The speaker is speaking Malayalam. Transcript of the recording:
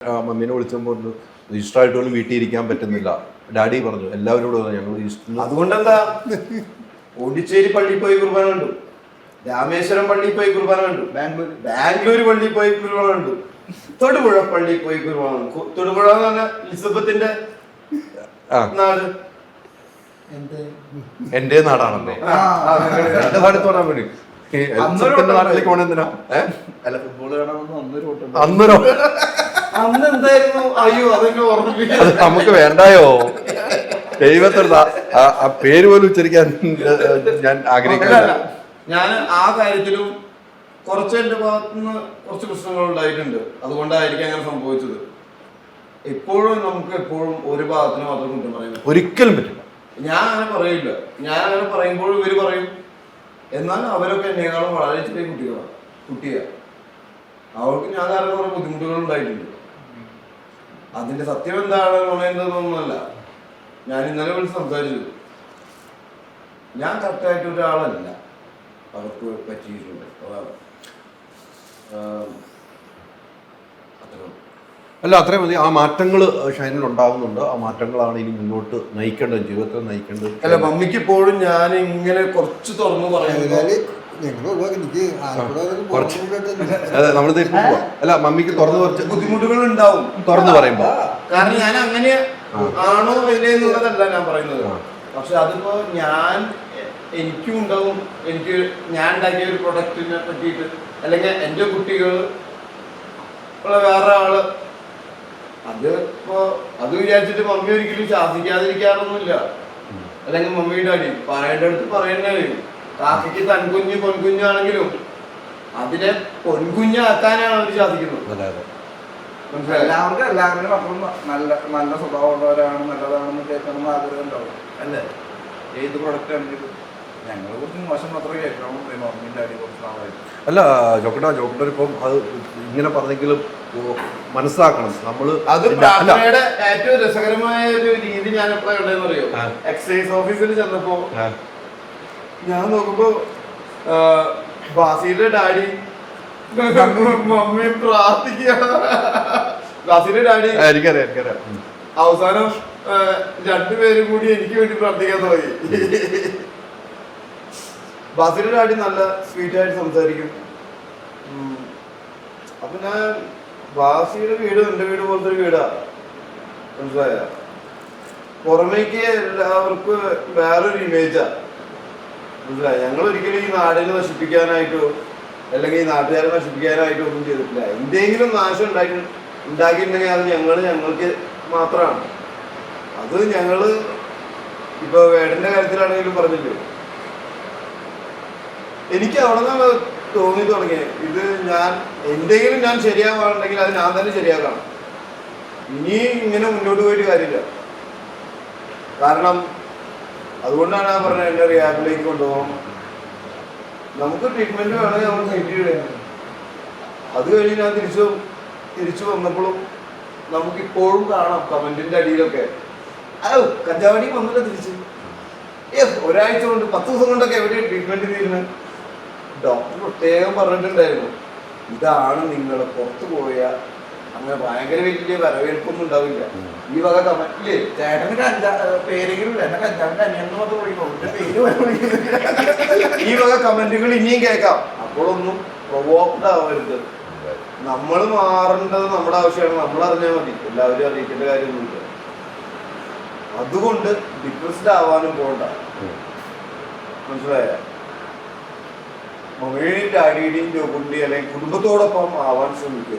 മമ്മീനെ വിളിച്ചപ്പോൾ പറഞ്ഞു രജിസ്റ്ററായിട്ട് പോലും വീട്ടിൽ ഇരിക്കാൻ പറ്റുന്നില്ല. ഡാഡി പറഞ്ഞു എല്ലാവരോടും പറഞ്ഞു, ഞങ്ങൾ രജിസ്റ്റർ അതുകൊണ്ടെന്താ? പോണ്ടിച്ചേരി പള്ളിയിൽ പോയി കുർബാന കണ്ടു. രാമേശ്വരം പള്ളി പോയി കുർബാന കണ്ടു. ബാംഗ്ലൂർ ബാംഗ്ലൂർ പള്ളിയിൽ പോയി കുർബാന കണ്ടു. തൊടുപുഴ പള്ളി പോയി കുർബാന കണ്ടു. തൊടുപുഴ എന്ന് പറഞ്ഞാൽ ലിസബത്തിന്റെ ആ. നാട്. എന്റെ നാടാണല്ലോ. എന്റെ പറയാൻ വേണ്ടി എലിസബത്തിന്റെ നാട്ടിലേക്ക് അല്ല ഫുട്ബോൾ അന്നൊരോ അന്ന് എന്തായിരുന്നു അയ്യോ അതൊക്കെ നമുക്ക് വേണ്ടായോ? ദൈവത്തോട് ആ പേര് പോലും ഉച്ചരിക്കാൻ ഞാൻ ആഗ്രഹിക്കുന്നില്ല. ഞാൻ ആ കാര്യത്തിലും കുറച്ച് എന്റെ ഭാഗത്തുനിന്ന് കുറച്ച് പ്രശ്നങ്ങൾ ഉണ്ടായിട്ടുണ്ട്. അതുകൊണ്ടായിരിക്കും അങ്ങനെ സംഭവിച്ചത്. എപ്പോഴും നമുക്ക് എപ്പോഴും ഒരു ഭാഗത്തിന് മാത്രം കുറ്റം പറയുന്നത്. ഒരിക്കലും പറ്റില്ല ഞാൻ അങ്ങനെ പറയില്ല. ഞാൻ അങ്ങനെ പറയുമ്പോൾ ഇവർ പറയും. എന്നാൽ അവരൊക്കെ എന്നേക്കാളും വളരെ ചെറിയ കുട്ടികളാണ് കുട്ടിയാണ് അവർക്ക് ഞാൻ കാരണം കുറെ ബുദ്ധിമുട്ടുകൾ ഉണ്ടായിട്ടുണ്ട്. അതിന്റെ സത്യം എന്താണ് നുണയുന്നതൊന്നുമല്ല ഞാൻ ഇന്നലെ വിളിച്ച് സംസാരിച്ചു. ഞാൻ കറക്റ്റായിട്ട് ഒരാളല്ല. അവർക്ക് പറ്റിയിട്ടുണ്ട്. അല്ല അത്രയും മതി. ആ മാറ്റങ്ങൾ ഷൈനിൽ ഉണ്ടാവുന്നുണ്ട്. ആ മാറ്റങ്ങളാണ് ഇനി മുന്നോട്ട് നയിക്കേണ്ടത് ജീവിതത്തിൽ നയിക്കേണ്ടത്. അല്ല മമ്മിക്ക് ഇപ്പോഴും ഞാൻ ഇങ്ങനെ കുറച്ച് തുറന്നു പറയുന്നത് കുറച്ച്. അതെ നമ്മൾ പോവാ. അല്ല മമ്മിക്ക് തുറന്നു കുറച്ച് ബുദ്ധിമുട്ടുകൾ ഉണ്ടാവും തുറന്നു പറയുമ്പോ. കാരണം ഞാൻ അങ്ങനെ ആണോ എന്നുള്ളതല്ല ഞാൻ പറയുന്നത്. പക്ഷെ അതിപ്പോ ഞാൻ എനിക്കും ഉണ്ടാവും. എനിക്ക് ഞാൻ ഉണ്ടാക്കിയ ഒരു പ്രൊഡക്റ്റിനെ പറ്റിയിട്ട് അല്ലെങ്കിൽ എന്റെ കുട്ടികൾ ഉള്ള വേറെ ആൾ. അത് ഇപ്പോ അത് വിചാരിച്ചിട്ട് മമ്മി ഒരിക്കലും ശാസിക്കാതിരിക്കാറൊന്നുമില്ല. അല്ലെങ്കിൽ മമ്മിയുടെ അടി പറയേണ്ട അടുത്ത് പറയേണ്ടി കാക്കയ്ക്ക് തൻകുഞ്ഞ് പൊൻകുഞ്ഞാണെങ്കിലും അതിനെ പൊൻകുഞ്ഞാക്കാനാണ് അവർ സാധിക്കുന്നത് എല്ലാവർക്കും എല്ലാവരും അപ്പം നല്ല നല്ല സ്വഭാവമുള്ളവരാണ് നല്ലതാണെന്ന് കേൾക്കണം എന്ന് ആഗ്രഹം ഉണ്ടാവും. അല്ലേ? ഏത് പ്രൊഡക്റ്റ് ആണെങ്കിലും ഞങ്ങളെ കുറിച്ച് മോശം മാത്രമേ കേൾക്കണം. മമ്മീന്റെ അടി അല്ല ജോക്കട്ട ജോക്കട്ടർ ഇപ്പം അത് ഇങ്ങനെ പറഞ്ഞെങ്കിലും മനസ്സിലാക്കണം. നമ്മൾ അത് ഏറ്റവും രസകരമായ ഒരു രീതി ഞാൻ എപ്പോഴാണ്. എക്സൈസ് ഓഫീസിൽ ചെന്നപ്പോ ഞാൻ നോക്കുമ്പോ ബാസിന്റെ ബാസിയുടെ ഡാഡി മമ്മി പ്രാർത്ഥിക്കുക ബാസിയുടെ ഡാഡി എനിക്കറിയാം എനിക്കറിയാം. അവസാനം രണ്ടുപേരും കൂടി എനിക്ക് വേണ്ടി പ്രാർത്ഥിക്കാൻ തുടങ്ങി. ബാസിയുടെ ഡാഡി നല്ല സ്വീറ്റ് ആയിട്ട് സംസാരിക്കും. അപ്പൊ ഞാൻ ബാസിയുടെ വീട് എന്റെ വീട് പോലത്തെ ഒരു വീടാ. മനസ്സിലായ? പുറമേക്ക് എല്ലാവർക്കും വേറൊരു ഇമേജാ മനസ്സിലായ? ഞങ്ങൾ ഒരിക്കലും ഈ നാടിനെ നശിപ്പിക്കാനായിട്ടോ അല്ലെങ്കിൽ ഈ നാട്ടുകാരെ നശിപ്പിക്കാനായിട്ടോ ഒന്നും ചെയ്തിട്ടില്ല. എന്തെങ്കിലും നാശം ഉണ്ടാക്കി ഉണ്ടാക്കിയിട്ടുണ്ടെങ്കിൽ അത് ഞങ്ങൾ ഞങ്ങൾക്ക് മാത്രമാണ്. അത് ഞങ്ങൾ ഇപ്പോൾ വേടന്റെ കാര്യത്തിലാണെങ്കിലും പറഞ്ഞില്ലേ? എനിക്ക് അവിടെ നിന്ന് തോന്നി തുടങ്ങിയത്. ഇത് ഞാൻ എന്തെങ്കിലും ഞാൻ ശരിയാവാണെങ്കിൽ അത് ഞാൻ തന്നെ ശരിയാക്കണം. ഇനി ഇങ്ങനെ മുന്നോട്ട് പോയിട്ട് കാര്യമില്ല. കാരണം അതുകൊണ്ടാണ് ഞാൻ പറഞ്ഞത് എന്നെ റിയാബിലേക്ക് കൊണ്ടുപോകണം. നമുക്ക് ട്രീറ്റ്മെന്റ് വേണമെങ്കിൽ നമ്മൾ നീട്ടിയിടുക അത് കഴിഞ്ഞ് ഞാൻ തിരിച്ചു തിരിച്ചു വന്നപ്പോഴും നമുക്കിപ്പോഴും കാണാം കമന്റിന്റെ അടിയിലൊക്കെ. അല്ല കഞ്ചാവടി വന്നില്ല തിരിച്ച്. ഏ ഒരാഴ്ച കൊണ്ട് പത്ത് ദിവസം കൊണ്ടൊക്കെ എവിടെ ട്രീറ്റ്മെന്റ് തീരുന്നത് ഡോക്ടർ പ്രത്യേകം പറഞ്ഞിട്ടുണ്ടായിരുന്നു ഇതാണ് നിങ്ങൾ പുറത്തു പോയ അങ്ങനെ ഭയങ്കര വലിയ വരവേൽപ്പൊന്നും ഉണ്ടാവില്ല. ഈ വക കമന്റിൽ ചേട്ടന് കഞ്ചാ പേരെങ്കിലും എന്നെ കഞ്ചാവിന്റെ അനിയെന്ന് മാത്രം വിളിക്കുള്ളൂ എന്റെ പേര് പോലും ഈ വക കമന്റുകൾ ഇനിയും കേൾക്കാം. അപ്പോഴൊന്നും പ്രൊവോക്ഡ് ആവരുത്. നമ്മൾ മാറേണ്ടത് നമ്മുടെ ആവശ്യമാണ്. നമ്മൾ അറിഞ്ഞാൽ മതി. എല്ലാവരും അറിയിക്കേണ്ട കാര്യമൊന്നുമില്ല. അതുകൊണ്ട് ഡിപ്രസ്ഡ് ആവാനും പോകണ്ട മനസ്സിലായ? മൊബൈലും ഡാഡിയുടെയും ജോബുണ്ടിയും അല്ലെങ്കിൽ കുടുംബത്തോടൊപ്പം ആവാൻ ശ്രമിക്കുക